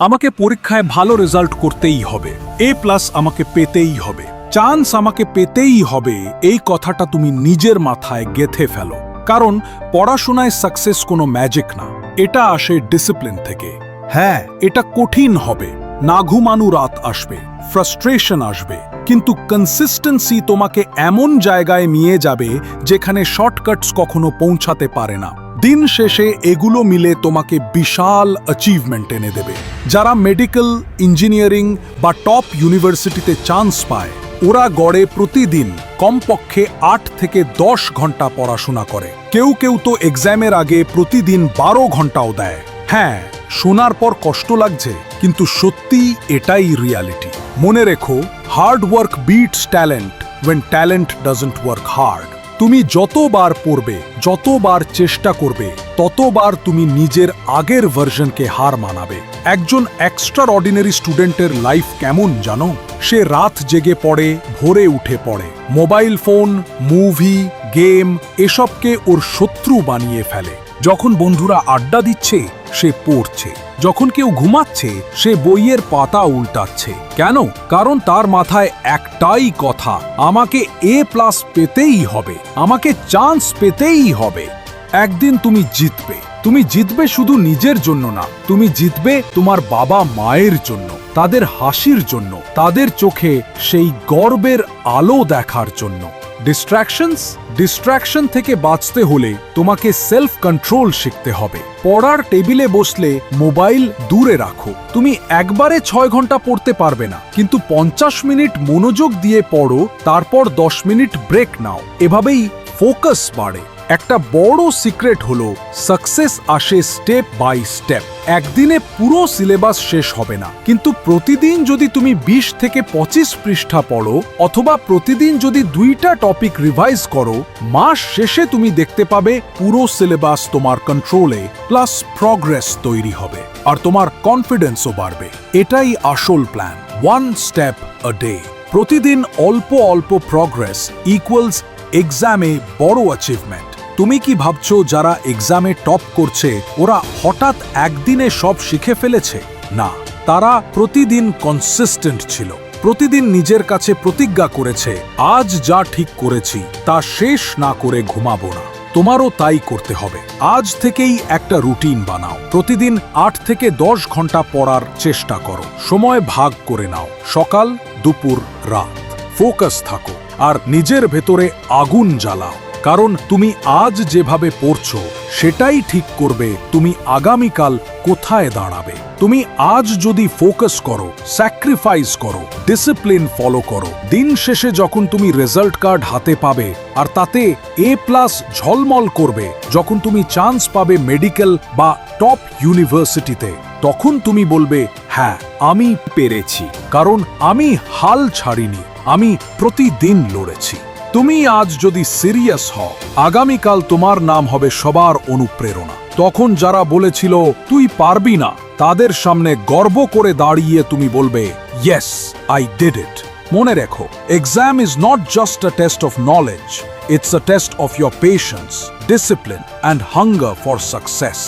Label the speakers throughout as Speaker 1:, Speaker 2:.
Speaker 1: আমাকে পরীক্ষায় ভালো রেজাল্ট করতেই হবে। এ প্লাস আমাকে পেতেই হবে। চান্স আমাকে পেতেই হবে এই কথাটা তুমি নিজের মাথায় গেথে ফেলো। কারণ পড়াশোনায় সাকসেস কোনো ম্যাজিক না। এটা আসে ডিসিপ্লিন থেকে। হ্যাঁ। এটা কঠিন হবে। না ঘুমানু রাত আসবে। ফ্রাস্ট্রেশন আসবে। কিন্তু কনসিস্টেন্সি তোমাকে এমন জায়গায় নিয়ে যাবে যেখানে শর্টকাটস কখনো পৌঁছাতে পারে না। দিন শেষে এগুলো মিলে তোমাকে বিশাল অ্যাচিভমেন্ট এনে দেবে। যারা মেডিকেল ইঞ্জিনিয়ারিং বা টপ ইউনিভার্সিটিতে চান্স পায়, ওরা গড়ে প্রতিদিন কমপক্ষে আট থেকে দশ ঘণ্টা পড়াশোনা করে। কেউ কেউ তো এক্সামের আগে প্রতিদিন বারো ঘন্টাও দেয়। হ্যাঁ শোনার পর কষ্ট লাগছে, কিন্তু সত্যি এটাই রিয়ালিটি মনে রেখো hard work beats talent when talent doesn't work hard তুমি যতবার পড়বে, যতবার চেষ্টা করবে, ততবার তুমি নিজের আগের ভার্সনকে হার মানাবে। একজন এক্সট্রা অর্ডিনারি স্টুডেন্টের লাইফ কেমন জানো? সে রাত জেগে পড়ে, ভোরে উঠে পড়ে। মোবাইল ফোন মুভি গেম এসবকে ওর শত্রু বানিয়ে ফেলে। যখন বন্ধুরা আড্ডা দিচ্ছে সে পড়ছে। যখন কেউ ঘুমাচ্ছে, সে বইয়ের পাতা উল্টাচ্ছে। কেন? কারণ তার মাথায় একটাই কথা, আমাকে এ প্লাস পেতেই হবে। আমাকে চান্স পেতেই হবে। একদিন তুমি জিতবে। তুমি জিতবে শুধু নিজের জন্য না। তুমি জিতবে তোমার বাবা মায়ের জন্য, তাদের হাসির জন্য, তাদের চোখে সেই গর্বের আলো দেখার জন্য। ডিস্ট্র্যাকশনস ডিস্ট্র্যাকশন থেকে বাঁচতে হলে তোমাকে সেলফ কন্ট্রোল শিখতে হবে। পড়ার টেবিলে বসলে মোবাইল দূরে রাখো। তুমি একবারে ছয় ঘণ্টা পড়তে পারবে না, কিন্তু পঞ্চাশ মিনিট মনোযোগ দিয়ে পড়ো, তারপর দশ মিনিট ব্রেক নাও। এভাবেই ফোকাস বাড়ে। একটা বড় সিক্রেট হলো সাকসেস আসে স্টেপ বাই স্টেপ একদিনে পুরো সিলেবাস শেষ হবে না। কিন্তু প্রতিদিন যদি তুমি ২০ থেকে পঁচিশ পৃষ্ঠা পড়ো, অথবা প্রতিদিন যদি দুইটা টপিক রিভাইজ করো, মাস শেষে তুমি দেখতে পাবে পুরো সিলেবাস তোমার কন্ট্রোলে প্লাস প্রগ্রেস তৈরি হবে, আর তোমার কনফিডেন্সও বাড়বে। এটাই আসল plan one step a day প্রতিদিন অল্প অল্প প্রগ্রেস ইকুয়ালস এক্সামে বড় অ্যাচিভমেন্ট তুমি কি ভাবছ যারা এক্সামে টপ করছে, ওরা হঠাৎ একদিনে সব শিখে ফেলেছে? না, তারা প্রতিদিন কনসিস্টেন্ট ছিল। প্রতিদিন নিজের কাছে প্রতিজ্ঞা করেছে, আজ যা ঠিক করেছি, তা শেষ না করে ঘুমাবো না। তোমারও তাই করতে হবে। আজ থেকেই একটা রুটিন বানাও। প্রতিদিন আট থেকে দশ ঘণ্টা পড়ার চেষ্টা করো। সময় ভাগ করে নাও। সকাল, দুপুর, রাত। ফোকাস থাকো। আর নিজের ভেতরে আগুন জ্বালাও। কারণ তুমি আজ যেভাবে পড়ছো, সেটাই ঠিক করবে, তুমি আগামীকাল কোথায় দাঁড়াবে। তুমি আজ যদি ফোকাস করো স্যাক্রিফাইস করো ডিসিপ্লিন ফলো করো, দিন শেষে যখন তুমি রেজাল্ট কার্ড হাতে পাবে, আর তাতে এ প্লাস ঝলমল করবে, যখন তুমি চান্স পাবে মেডিকেল বা টপ ইউনিভার্সিটিতে তখন তুমি বলবে হ্যাঁ আমি পেরেছি। কারণ আমি হাল ছাড়িনি, আমি প্রতিদিন লড়েছি। তুমি আজ যদি সিরিয়াস হও, আগামীকাল তোমার নাম হবে সবার অনুপ্রেরণা। তখন যারা বলেছিল, তুই পারবি না, তাদের সামনে গর্ব করে দাঁড়িয়ে তুমি বলবে ইয়েস আই ডিড ইট মনে রেখো exam is not just a test of knowledge it's a test of your patience discipline and hunger for success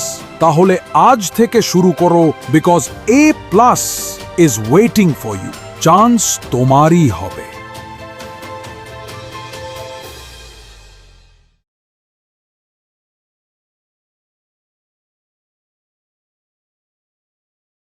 Speaker 1: তাহলে আজ থেকে শুরু করো because A plus is waiting for you chance তোমারই হবে।